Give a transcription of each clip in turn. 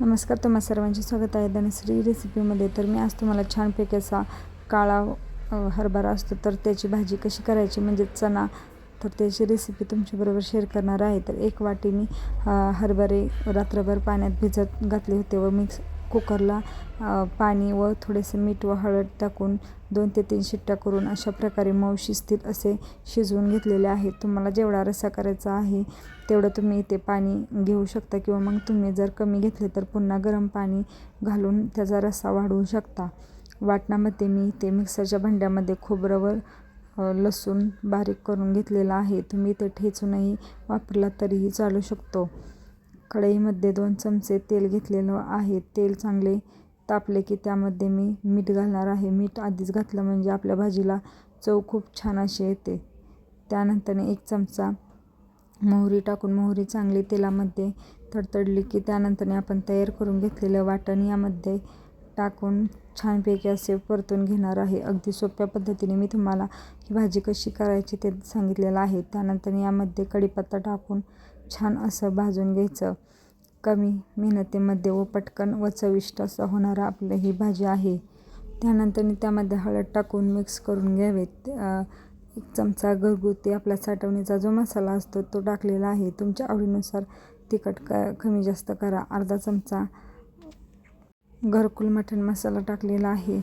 नमस्कार तुम्हा सर्वांचे स्वागत आहे धनश्री रेसिपीमध्ये. तर मी आज तुम्हाला छानपैकी असा काळा हरभरा असतो तर त्याची भाजी कशी करायची म्हणजे चणा. तर त्याची रेसिपी तुमच्याबरोबर शेअर करणार आहे. तर एक वाटी मी हरभरे रात्रभर पाण्यात भिजत घातले होते व मिक्स कुकरला पाणी व थोडेसे मीठ व हळद टाकून दोन ते तीन शिट्ट्या करून अशा प्रकारे मऊ शिस्तीत असे शिजवून घेतलेले आहेत. तुम्हाला जेवढा रस्सा करायचा आहे तेवढं तुम्ही इथे पाणी घेऊ शकता किंवा मग तुम्ही जर कमी घेतले तर पुन्हा गरम पाणी घालून त्याचा रस्सा वाढवू शकता. वाटणामध्ये मी इथे मिक्सरच्या भांड्यामध्ये खोबरंवर लसूण बारीक करून घेतलेला आहे. तुम्ही ते ठेचूनही वापरला तरीही चालू शकतो. कढईमध्ये दोन चमचे तेल घेतलेलं आहे. तेल चांगले तापले की त्यामध्ये मी मीठ घालणार आहे. मीठ आधीच घातलं म्हणजे आपल्या भाजीला चव खूप छान अशी येते. त्यानंतर एक चमचा मोहरी टाकून मोहरी चांगली तेलामध्ये तडतडली की त्यानंतरने आपण तयार करून घेतलेलं वाटण यामध्ये टाकून छानपैकी असे परतून घेणार आहे. अगदी सोप्या पद्धतीने मी तुम्हाला ही भाजी कशी करायची ते सांगितलेलं आहे. त्यानंतर यामध्ये कढीपत्ता टाकून छान असं भाजून घ्यायचं. कमी मेहनतीमध्ये व पटकन व चविष्ट असं होणारं आपलं ही भाजी आहे. त्यानंतर त्यामध्ये हळद टाकून मिक्स करून घ्यावेत. एक चमचा घरगुती आपला साठवणीचा जो मसाला असतो तो टाकलेला आहे. तुमच्या आवडीनुसार तिखट क कमी जास्त करा. अर्धा चमचा घरकुल मटण मसाला टाकलेला आहे.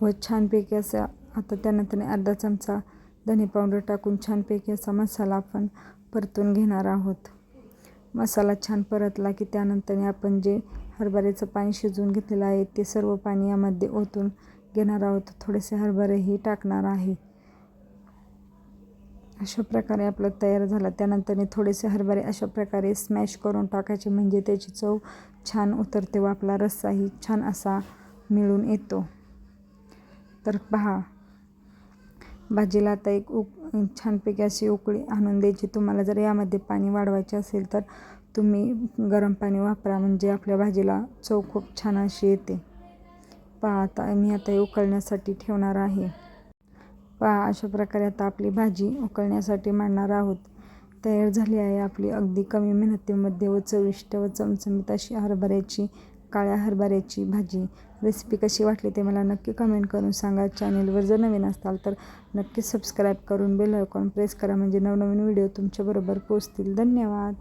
व छानपैकी असं आता त्यानंतर अर्धा चमचा धने पावडर टाकून छानपैकी असा मसाला आपण परतून घेणार आहोत. मसाला छान परतला की त्यानंतरने आपण जे हरभऱ्याचं पाणी शिजवून घेतलेलं आहे ते सर्व पाणी यामध्ये ओतून घेणार आहोत. थोडेसे हरभरेही टाकणार आहे. अशा प्रकारे आपलं तयार झालं. त्यानंतरने थोडेसे हरभरे अशा प्रकारे स्मॅश करून टाकायचे म्हणजे त्याची चव छान उतरते व आपला रस्साही छान असा मिळून येतो. तर पहा भाजीला आता एक उक छानपैकी अशी उकळी आणून द्यायची. तुम्हाला जर यामध्ये पाणी वाढवायचे असेल तर तुम्ही गरम पाणी वापरा. म्हणजे आपल्या भाजीला चव खूप छान अशी येते. पहा आता मी आता हे उकळण्यासाठी ठेवणार आहे. पहा अशा प्रकारे आता आपली भाजी उकळण्यासाठी मांडणार आहोत. तयार झाली आहे आपली अगदी कमी मेहनतीमध्ये व चविष्ट व चमचमीत अशी हरभऱ्याची काळ्या हरभऱ्याची भाजी. रेसिपी कशी वाटली ते मला नक्की कमेंट करून सांगा. चॅनेलवर जर नवीन असाल तर नक्की सबस्क्राईब करून बेल आयकॉन प्रेस करा. म्हणजे नवनवीन व्हिडिओ तुमच्याबरोबर पोचतील धन्यवाद.